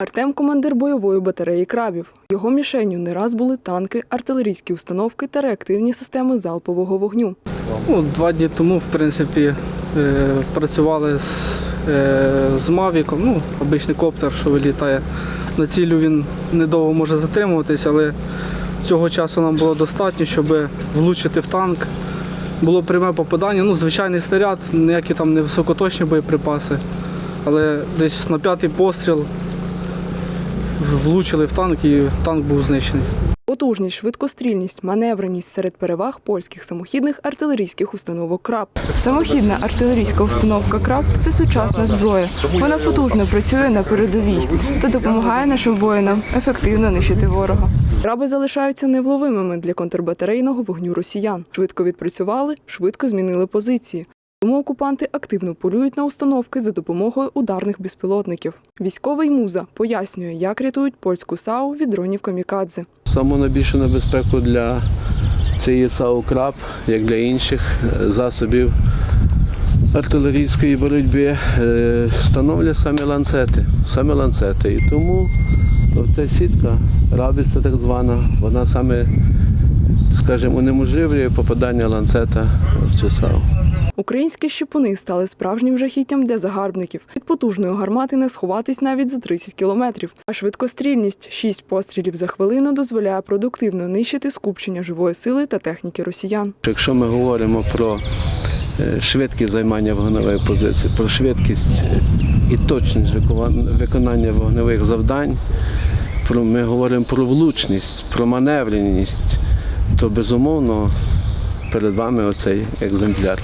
Артем командир бойової батареї крабів. Його мішенню не раз були танки, артилерійські установки та реактивні системи залпового вогню. Ну, два дні тому, в принципі, е, працювали з, е, з Мавіком, ну, обичний коптер, що вилітає. На цілю він недовго може затримуватись, але цього часу нам було достатньо, щоб влучити в танк. Було пряме попадання, ну, звичайний снаряд, ніякі там не високоточні боєприпаси. Але десь на п'ятий постріл влучили в танк і танк був знищений. Потужність, швидкострільність, маневреність серед переваг польських самохідних артилерійських установок краб. Самохідна артилерійська установка КРАП це сучасна зброя. Вона потужно працює на передовій та допомагає нашим воїнам ефективно нищити ворога. Краби залишаються невловимими для контрбатарейного вогню росіян. Швидко відпрацювали, швидко змінили позиції. Тому окупанти активно полюють на установки за допомогою ударних безпілотників. Військовий муза пояснює, як рятують польську САУ від дронів камікадзе. Саму найбільшу небезпеку для цієї САУ «Краб», як для інших е, засобів артилерійської боротьби, е, становлять самі ланцети. Саме ланцети. І тому ця сітка, рабиця так звана, вона саме, скажімо, унеможливлює попадання ланцета в САУ. Українські щепуни стали справжнім жахіттям для загарбників. Від потужної гармати не сховатись навіть за 30 кілометрів. А швидкострільність 6 пострілів за хвилину дозволяє продуктивно нищити скупчення живої сили та техніки росіян. Якщо ми говоримо про е, швидкість займання вогневої позиції, про швидкість е, і точність виконання- вогневих завдань, ми говоримо про влучність, про маневреність, то безумовно перед вами оцей екземпляр.